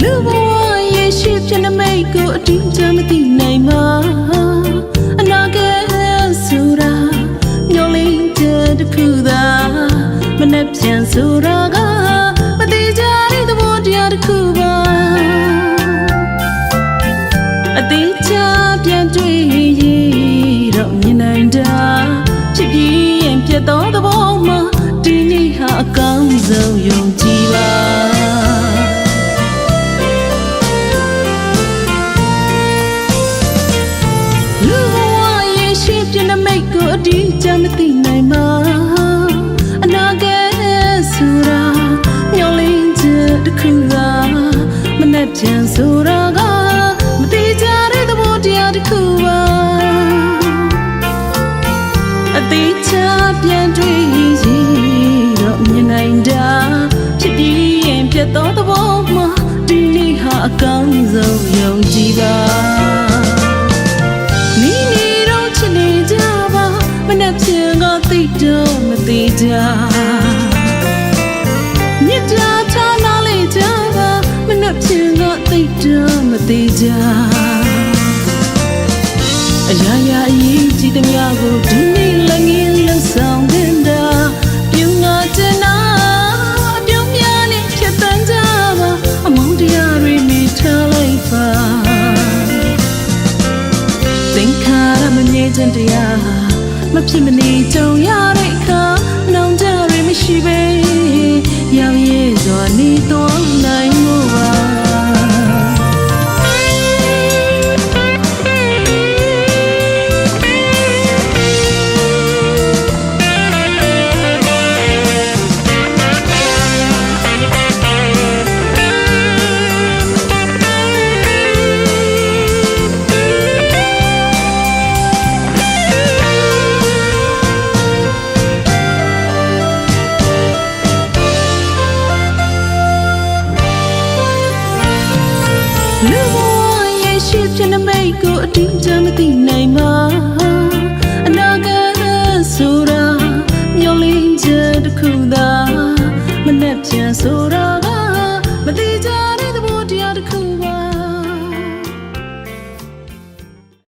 လူဘဝရဲ့ရှိဖြစ်နေမိတ်ကိုအတိအကျမသိနိုင်မှာအနာဂတ်ဆိုတာမျောလင်းတဲ့တစ်ခုသာမနဲ့ပြန်ဆိုတာကမတိကြတဲ့သဘောတရားတစ်ခုပါအတိအကျပြန်တွေ့ရတော့မြင်နိုင်တာဖြစ်ပြီးရင်ပြတ်သောသဘောမှာဒီနေ့ဟာအကောင်းဆုံး တ်ကိုအတိအကျမသိနိုင်မှာအနာဂတ်ဆိုတာမျောလင်းချက်တစ်ခုသာမနဲ့ပြန်ဆိုတာကမတိကြတဲ့သဘောတရားတစ်ခုပါအတိအကျပြန်တွေ့ရင်တော့မြင်နိုင်တာဖြစ်ပြီးရင်ပြတ်သောသဘောမှာဒီနေ့ဟာအကောင်းဆုံး မသိကြမြစ်တာထားနာလေးကြပါမနဲ့ပြန်ကသိတော့မသိကြအရာရာအရေးကြီးသမျှကိုဒီနေ့လည်းငင်းလှဆောင်တင်တာပြုံးငါတင်နာအပြုံးများလေးဖြစ်တန်းကြပါအမောင်တရားတွေမိထားလိုက်ပါသင်္ခါရမငြိမ်းချမ်းတရားမဖြစ်မနေကြုံရတဲ့အခါနောင်တ ရမ လူဘဝရဲ့ရှိဖြစ်နေမိတ်ကိုအတိအကျမသိနိုင်ပါအနာဂတ်ဆိုတာမျောလင်းချက်တစ်ခုသာမနဲ့ပြန်ဆို